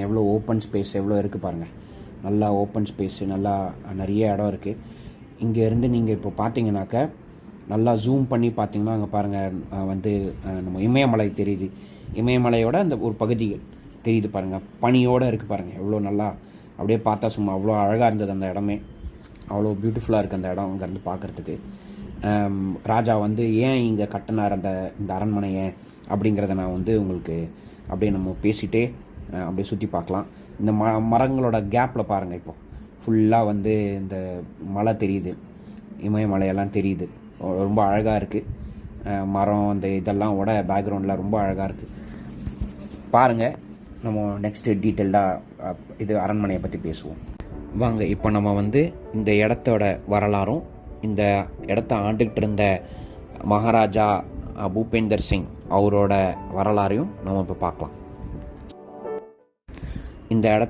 பாருங்கள் எவ்வளோ open space எவ்வளோ இருக்குது பாருங்கள் நல்லா ஓப்பன் ஸ்பேஸு நல்லா நிறைய இடம் இருக்குது இங்கேருந்து நீங்கள் இப்போ பார்த்தீங்கன்னாக்க நல்லா ஜூம் பண்ணி பார்த்தீங்கன்னா அங்கே பாருங்கள் வந்து நம்ம இமயமலை தெரியுது. இமயமலையோட அந்த ஒரு பகுதிகள் தெரியுது பாருங்கள் பனியோடு இருக்குது பாருங்கள் எவ்வளோ நல்லா அப்படியே பார்த்தா சும்மா அவ்வளோ அழகாக இருந்தது அந்த இடமே. அவ்வளோ பியூட்டிஃபுல்லாக இருக்குது அந்த இடம் அங்கேருந்து பார்க்குறதுக்கு ராஜா வந்து ஏன் இங்கே கட்டினார் அந்த இந்த அரண்மனையை அப்படிங்கிறத நான் வந்து உங்களுக்கு அப்படியே நம்ம பேசிகிட்டே அப்படியே சுற்றி பார்க்கலாம். இந்த ம மரங்களோட கேப்பில் பாருங்கள் இப்போ. ஃபுல்லாக வந்து இந்த மலை தெரியுது. இமயமலையெல்லாம் தெரியுது. ரொம்ப அழகாக இருக்குது மரம் அந்த இதெல்லாம் ஓட பேக்ரவுண்டில் ரொம்ப அழகாக இருக்குது பாருங்கள் நம்ம நெக்ஸ்ட்டு டீட்டெயில்டாக இது அரண்மனையை பற்றி பேசுவோம். வாங்க இப்போ நம்ம வந்து இந்த இடத்தோட வரலாறும் இந்த இடத்த ஆண்டுகிட்டு இருந்த மகாராஜா பூபேந்தர் சிங் அவரோட வரலாறையும் நம்ம இப்போ பார்க்கலாம். இந்த இடத்த